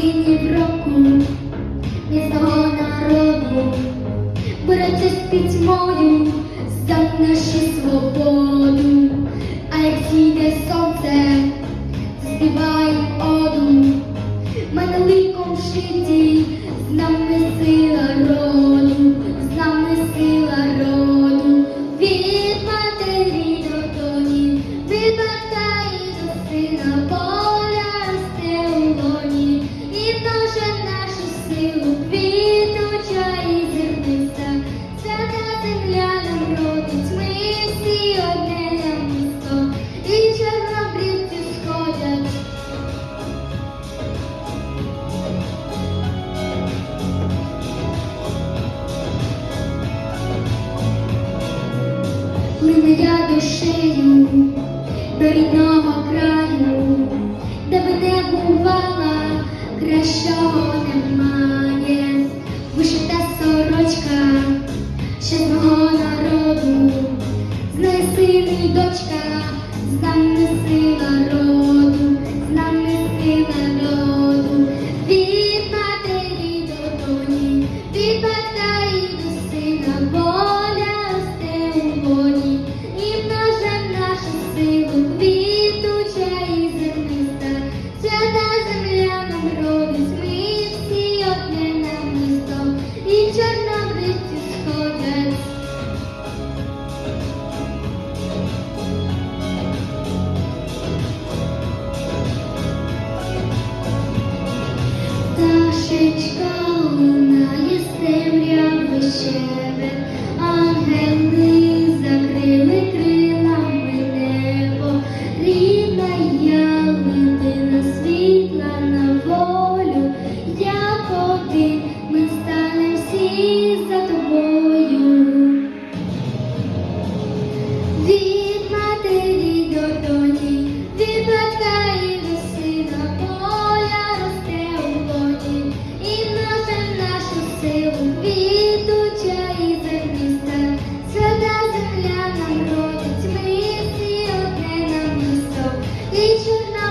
днів року, не з того народу, боротися з пітьмою, здав нашу свободу, а як зійде сонце. Мене я душею до рідного краю, де би не бувала, кращого немає, вишита сорочка, ще з мого народу, з неї син дочка, з нами сила роду, з нами сила роду, від матері до доні, від батька і до сина. за тобою, від матері до тоді, від батька у воді, і множим нашу силу від уча і зерніста, свята родить, ми всі одне нам місто. І чорна